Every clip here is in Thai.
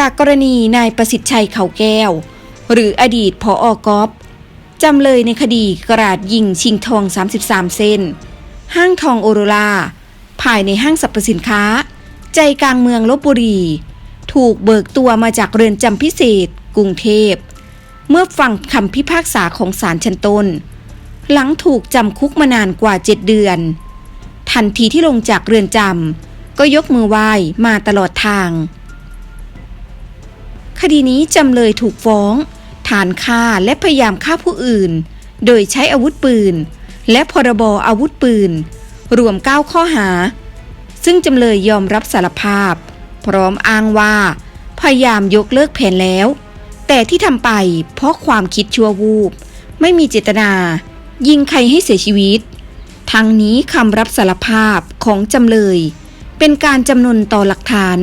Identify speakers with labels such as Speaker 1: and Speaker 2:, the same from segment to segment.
Speaker 1: จากกรณีนายประสิทธิ์ชัยเขาแก้ว หรืออดีตพออกอฟจำเลยในคดีกราดยิงชิงทอง 33 เส้น ห้างทองโอโรราภายในห้างสรรพสินค้า ใจกลางเมืองลบบุรี ถูกเบิกตัวมาจากเรือนจำพิเศษ กรุงเทพ เมื่อฟังคำพิพากษาของศาลชั้นต้น หลังถูกจำคุกมานานกว่า 7 เดือน ทันทีที่ลงจากเรือนจำก็ยกมือไหว้มาตลอดทาง คดีนี้จำเลยถูกฟ้อง ฐานฆ่าและพยายามฆ่าผู้อื่น โดยใช้อาวุธปืน และพรบอาวุธปืน รวม 9 ข้อหา ซึ่งจำเลยยอมรับสารภาพ พร้อมอ้างว่า พยายามยกเลิกแผนแล้ว แต่ที่ทำไปเพราะความคิดชั่ววูบ ไม่มีเจตนา ยิงใครให้เสียชีวิต ทั้งนี้คำรับสารภาพของจำเลย เป็นการจำนนต่อหลักฐาน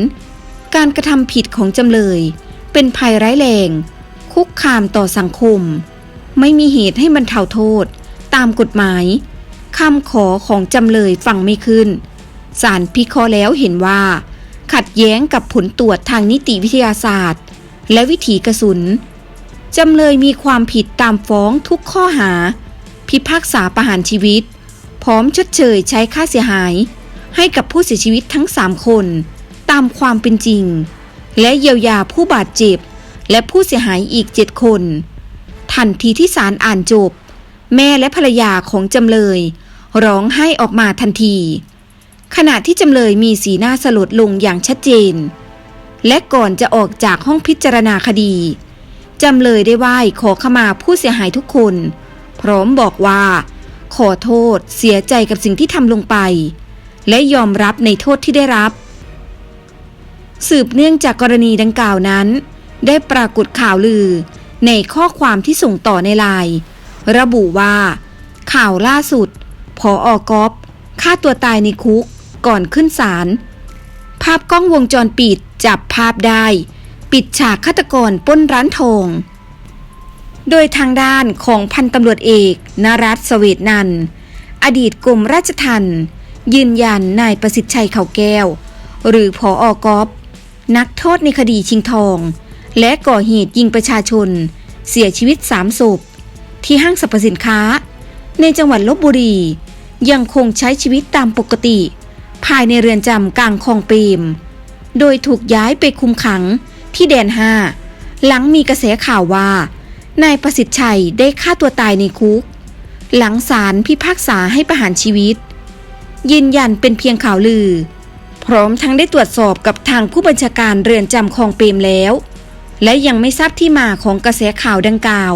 Speaker 1: การกระทำผิดของจำเลย เป็นภัยร้ายแรง คุกคามต่อสังคม ไม่มีเหตุให้บรรเทาโทษ ตามกฎหมายคำขอของจำเลยฟังไม่ขึ้นศาลพิเคราะห์แล้วเห็นว่า ขัดแย้งกับผลตรวจทางนิติวิทยาศาสตร์ และวิถีกระสุน จำเลยมีความผิดตามฟ้องทุกข้อหา พิพากษาประหารชีวิต พร้อมชดเชยใช้ค่าเสียหาย ให้กับผู้เสียชีวิตทั้ง 3 คน ตามความเป็นจริง และเยียวยาผู้บาดเจ็บ และผู้เสียหายอีก7คน ทันทีที่ศาลอ่านจบ แม่และภรรยาของจำเลย ร้องไห้ออกมาทันที ขณะที่จำเลยมีสีหน้าสลดลงอย่างชัดเจน และก่อนจะออกจากห้องพิจารณาคดีจำเลยได้ไหว้ขอขมาผู้เสียหายทุกคน พร้อมบอกว่า ขอโทษเสียใจกับสิ่งที่ทำลงไป และยอมรับในโทษที่ได้รับ สืบเนื่องจากกรณีดังกล่าวนั้น ได้ปรากฏข่าวลือ ในข้อความที่ส่งต่อในไลน์ระบุว่า ข่าวล่าสุดพออกอฟฆ่าตัวตายในคุกก่อนขึ้นศาลภาพกล้องวงจรปิดจับภาพได้ ปิดฉากฆาตกรป้นร้านทอง โดยทางด้านของพันตำรวจเอกนรัตสเวตนัน อดีตกรมราชทัณฑ์ยืนยันนายประสิทธิ์ชัยเขาแก้ว หรือพออกอฟ นักโทษในคดีชิงทอง และก่อเหตุยิงประชาชน เสียชีวิตสามศพ ที่ห้างสรรพสินค้า ในจังหวัดลบบุรี ยังคงใช้ชีวิตตามปกติ ภายในเรือนจำกลางคลองเปรมโดยถูกย้ายไปคุมขังที่แดนห้าหลังมีกระแสข่าวว่านายประสิทธิ์ชัยได้ฆ่าตัวตายในคุก หลังศาลพิพากษาให้ประหารชีวิต ยืนยันเป็นเพียงข่าวลือ พร้อมทั้งได้ตรวจสอบกับทางผู้บัญชาการเรือนจำคลองเปรมแล้ว และยังไม่ทราบที่มาของกระแสข่าวดังกล่าว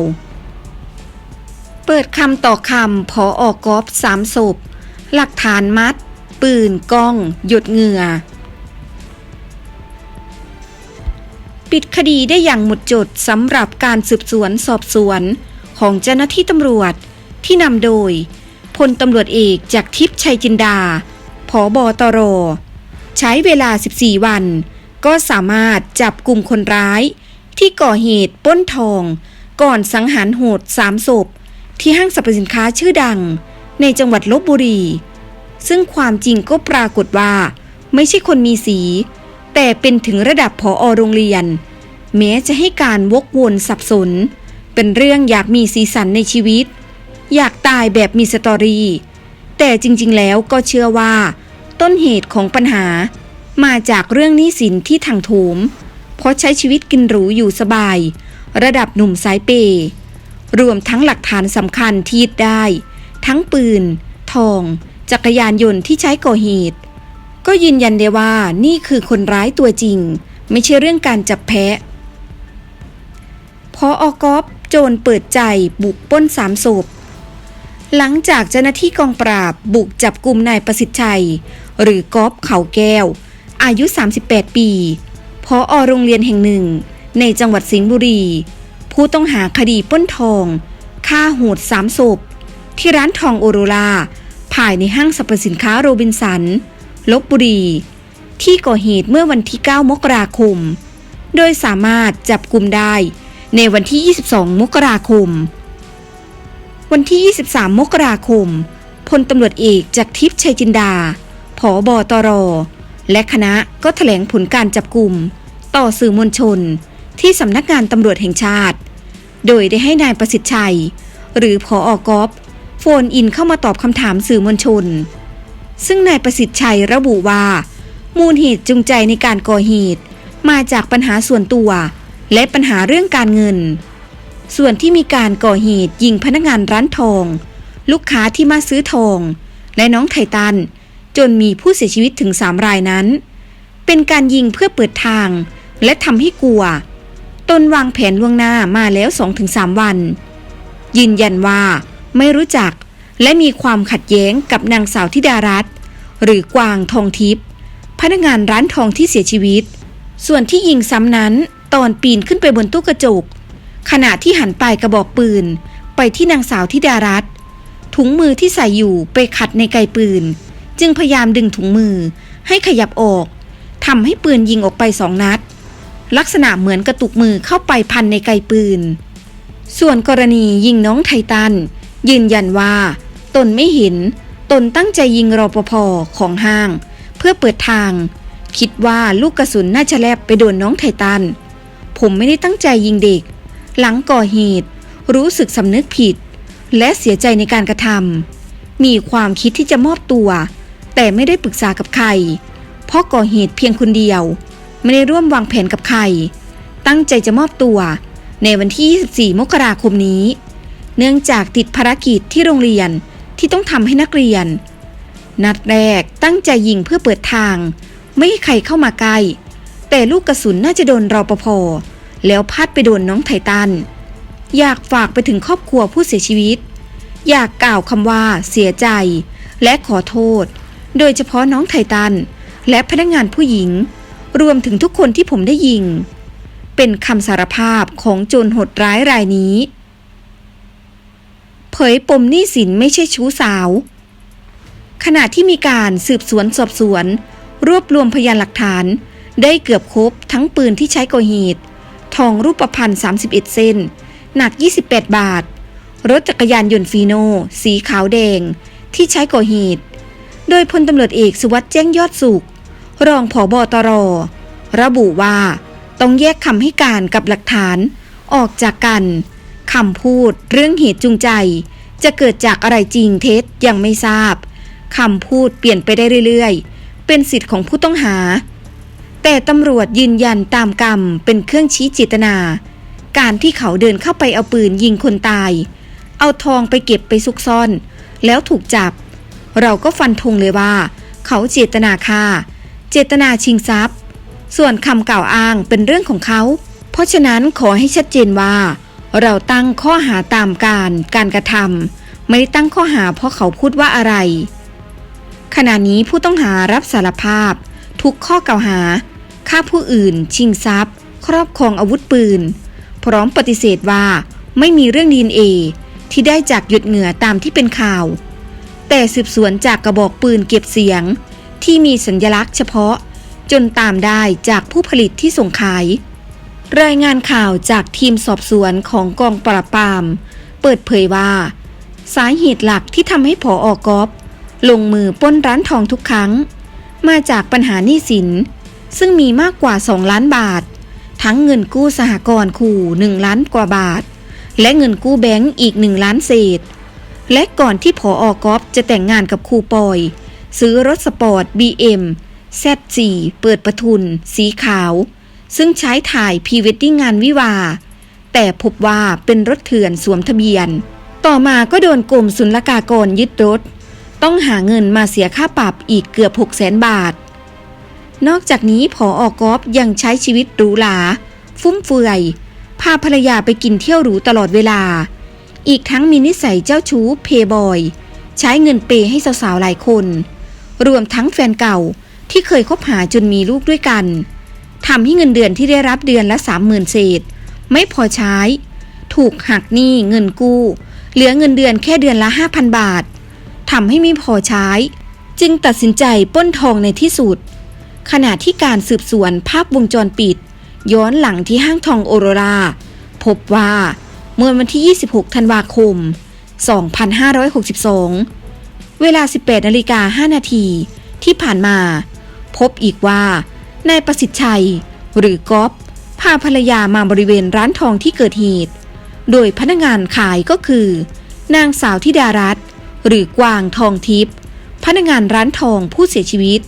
Speaker 1: เปิดคำต่อคำพอออกอฟสามศพ หลักฐานมัด ปืนกล้อง หยดเหงื่อ ปิดคดีได้อย่างหมดจดสำหรับการสืบสวนสอบสวนของเจ้าหน้าที่ตำรวจที่นำโดยพลตำรวจเอกจากทิพย์ชัยจินดาผอบอตร ใช้เวลา 14 วัน ก็สามารถจับกลุ่มคนร้าย ที่ก่อเหตุป้นทอง ก่อนสังหารโหดสามศพ ที่ห้างสรรพสินค้าชื่อดัง ในจังหวัดลบบุรี ซึ่งความจริงก็ปรากฏว่า ไม่ใช่คนมีสี แต่เป็นถึงระดับผออโรงเรียน แม้จะให้การวกวนสับสน เป็นเรื่องอยากมีสีสันในชีวิต อยากตายแบบมีสตอรี่แต่จริงๆแล้วก็เชื่อว่า ต้นเหตุของปัญหา มาจากเรื่องหนี้สินที่ถังโถม เพราะใช้ชีวิตกินหรูอยู่สบาย ระดับหนุ่มสายเปย์รวมทั้งหลักฐานสำคัญที่ยึดได้ ทั้งปืน ทอง จักรยานยนต์ที่ใช้ก่อเหตุ ก็ยืนยันได้ว่านี่คือคนร้ายตัวจริง ไม่ใช่เรื่องการจับแพะพออกอฟโจรเปิดใจบุกปล้นสามศพหลังจากเจ้าหน้าที่กองปราบบุกจับกลุ่มนายประสิทธิ์ชัย หรือกอฟเขาแก้ว อายุ 38 ปีพออโรงเรียนแห่งหนึ่ง ในจังหวัดสิงห์บุรี ผู้ต้องหาคดีป้นทองฆ่าโหดสามศพ ที่ร้านทองโอโรราภายในห้างสรรพสินค้าโรบินสัน ลบบุรี ที่ก่อเหตุเมื่อวันที่ 9 มกราคม โดยสามารถจับกลุ่มได้ในวันที่ 22 มกราคม วันที่ 23 มกราคมพลตำรวจเอกจากทิพย์ชัยจินดา ผอบอตร และคณะก็แถลงผลการจับกลุ่ม ต่อสื่อมวลชน ที่สำนักงานตำรวจแห่งชาติ โดยได้ให้นายประสิทธิ์ชัย หรือพออกอฟโฟนอินเข้ามาตอบคำถามสื่อมวลชน ซึ่งนายประสิทธิ์ชัยระบุว่า มูลเหตุจูงใจในการก่อเหตุ มาจากปัญหาส่วนตัว และปัญหาเรื่องการเงิน ส่วนที่มีการก่อเหตุยิงพนักงานร้านทอง ลูกค้าที่มาซื้อทอง และน้องไทตัน จนมีผู้เสียชีวิตถึงสามรายนั้น เป็นการยิงเพื่อเปิดทาง และทำให้กลัว ตนวางแผนล่วงหน้ามาแล้ว2-3วัน ยืนยันว่าไม่รู้จักและมีความขัดแย้งกับนางสาวธิดารัตน์หรือกวางทองทิพย์พนักงานร้านทองที่เสียชีวิต ส่วนที่ยิงซ้ำนั้นตอนปีนขึ้นไปบนตู้กระจก ขณะที่หันปลายกระบอกปืน ไปที่นางสาวธิดารัตน์ถุงมือที่ใส่อยู่ไปขัดในไกปืน จึงพยายามดึงถุงมือ ให้ขยับออกทำให้ปืนยิงออกไปสองนัด ลักษณะเหมือนกระตุกมือเข้าไปพันในไกปืน ส่วนกรณียิงน้องไทตัน ยืนยันว่า ตนไม่เห็น ตนตั้งใจยิงรอปภของห้าง เพื่อเปิดทาง คิดว่าลูกกระสุนน่าจะแลบไปโดนน้องไทตัน ผมไม่ได้ตั้งใจยิงเด็ก หลังก่อเหตุ รู้สึกสำนึกผิด และเสียใจในการกระทำมีความคิดที่จะมอบตัว แต่ไม่ได้ปรึกษากับใคร เพราะก่อเหตุเพียงคนเดียว ไม่ได้ร่วมวางแผนกับใคร ตั้งใจจะมอบตัว ในวันที่ 24 มกราคมนี้ เนื่องจากติดภารกิจที่โรงเรียนที่ต้องทำให้นักเรียน นัดแรกตั้งใจยิงเพื่อเปิดทาง ไม่ให้ใครเข้ามาใกล้ แต่ลูกกระสุนน่าจะโดนรอปภแล้วพาดไปโดนน้องไทตัน อยากฝากไปถึงครอบครัวผู้เสียชีวิต อยากกล่าวคำว่าเสียใจ และขอโทษ โดยเฉพาะน้องไทตัน และพนักงานผู้หญิง รวมถึงทุกคนที่ผมได้ยิง เป็นคำสารภาพของโจรโหดร้ายรายนี้ เผยปมหนี้สินไม่ใช่ชู้สาว ขณะที่มีการสืบสวนสอบสวน รวบรวมพยานหลักฐาน ได้เกือบครบทั้งปืนที่ใช้ก่อเหตุ ทองรูปพรรณ31 เส้น หนัก 28 บาท รถจักรยานยนต์ฟีโน สีขาวแดง ที่ใช้ก่อเหตุ โดยพลตำรวจเอกสุวัสด์แจ้งยอดสุข รองผอบอตร ระบุว่า ต้องแยกคำให้การกับหลักฐานออกจากกันคำพูดเรื่องเหตุจูงใจ จะเกิดจากอะไรจริงเท็จยังไม่ทราบคำพูดเปลี่ยนไปได้เรื่อยๆ เป็นสิทธิ์ของผู้ต้องหา แต่ตำรวจยืนยันตามกรรมเป็นเครื่องชี้เจตนา การที่เขาเดินเข้าไปเอาปืนยิงคนตาย เอาทองไปเก็บไปซุกซ่อน แล้วถูกจับ เราก็ฟันธงเลยว่า เขาเจตนาฆ่า เจตนาชิงทรัพย์ ส่วนคำกล่าวอ้างเป็นเรื่องของเขา เพราะฉะนั้นขอให้ชัดเจนว่า เราตั้งข้อหาตามการการกระทำไม่ได้ตั้งข้อหาเพราะเขาพูดว่าอะไร ขณะนี้ผู้ต้องหารับสารภาพ ทุกข้อกล่าวหาฆ่าผู้อื่น ชิงทรัพย์ ครอบครองอาวุธปืน พร้อมปฏิเสธว่าไม่มีเรื่องดีเอที่ได้จากหยดเหงื่อตามที่เป็นข่าว แต่สืบสวนจากกระบอกปืนเก็บเสียง ที่มีสัญลักษณ์เฉพาะ จนตามได้จากผู้ผลิตที่ส่งขาย รายงานข่าวจากทีมสอบสวนของกองปราบปราม เปิดเผยว่า สาเหตุหลักที่ทำให้ผออกอฟลงมือป้นร้านทองทุกครั้ง มาจากปัญหาหนี้สิน ซึ่งมีมากกว่า 2 ล้านบาท ทั้งเงินกู้สหกรณ์คู่ 1 ล้านกว่าบาท และเงินกู้แบงก์อีก 1 ล้านเศษ และก่อนที่ผออกอฟจะแต่งงานกับครูปอย ซื้อรถสปอร์ต BM Z4 เปิดประทุน สีขาว ซึ่งใช้ถ่ายพรีเวดดิ้งงานวิวา แต่พบว่าเป็นรถเถื่อนสวมทะเบียน ต่อมาก็โดนกรมศุลกากรยึดรถ ต้องหาเงินมาเสียค่าปรับอีกเกือบ6 0 0แสนบาท นอกจากนี้ผออกอฟยังใช้ชีวิตหรูหรา ฟุ่มเฟือย พาภรรยาไปกินเที่ยวหรูตลอดเวลา อีกทั้งมีนิสัยเจ้าชู้เพย์บอย ใช้เงินเปย์ให้สาวๆหลายคน รวมทั้งแฟนเก่าที่เคยคบหาจนมีลูกด้วยกันทำให้เงินเดือนที่ได้รับเดือนละ30,000เศษ ไม่พอใช้ ถูกหักหนี้เงินกู้ เหลือเงินเดือนแค่เดือนละ5,000บาททำให้ไม่พอใช้ จึงตัดสินใจป้นทองในที่สุด ขณะที่การสืบสวนภาพวงจรปิด ย้อนหลังที่ห้างทองโอโรรา พบว่า เมื่อวันที่ 26 ธันวาคม 2562 เวลา 18นาฬิกา5นาทีที่ผ่านมา พบอีกว่านายประสิทธิ์ชัย หรือก๊อฟพาภรรยามาบริเวณร้านทองที่เกิดเหตุ โดยพนักงานขายก็คือ นางสาวธิดารัตน์หรือกวางทองทิพย์พนักงานร้านทองผู้เสียชีวิต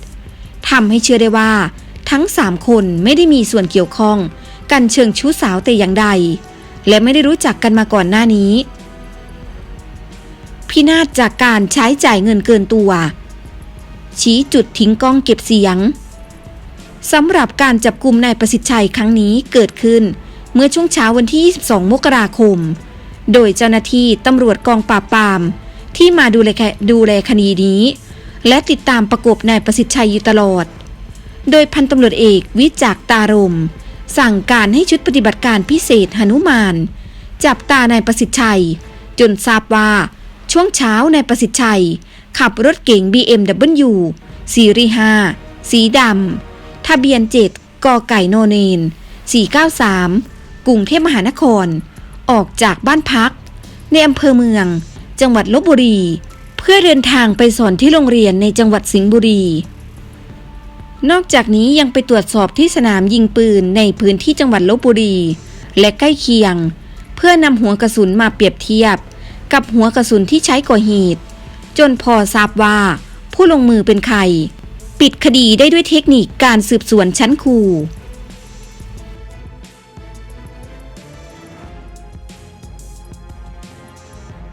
Speaker 1: ทำให้เชื่อได้ว่า ทั้งสามคนไม่ได้มีส่วนเกี่ยวข้องกันเชิงชู้สาวแต่อย่างใด และไม่ได้รู้จักกันมาก่อนหน้านี้ พินาศจากการใช้จ่ายเงินเกินตัว ชี้จุดทิ้งกล้องเก็บเสียงสำหรับการจับกลุ่มนายประสิทธิ์ชัยครั้งนี้เกิดขึ้น เมื่อช่วงเช้าวันที่ 22 มกราคม โดยเจ้าหน้าที่ตำรวจกองปราบปราม ที่มาดูแลคดูแลคดีนี้ และติดตามประกบนายประสิทธิ์ชัยอยู่ตลอด โดยพันตำรวจเอกวิจักตารม สั่งการให้ชุดปฏิบัติการพิเศษหนุมาน จับตานายประสิทธิ์ชัย จนทราบว่า ช่วงเช้านายประสิทธิ์ชัย ขับรถเก๋ง BMW ซีรีส์5สีดำทะเบียน7กอไก่โนเนน 493 กรุงเทพมหานคร ออกจากบ้านพัก ในอำเภอเมือง จังหวัดลบบุรี เพื่อเดินทางไปสอนที่โรงเรียนในจังหวัดสิงห์บุรี นอกจากนี้ยังไปตรวจสอบที่สนามยิงปืนในพื้นที่จังหวัดลบบุรี และใกล้เคียง เพื่อนำหัวกระสุนมาเปรียบเทียบ กับหัวกระสุนที่ใช้ก่อเหตุ จนพอทราบว่า ผู้ลงมือเป็นใคร ปิดคดีได้ด้วยเทคนิคการสืบสวนชั้นครู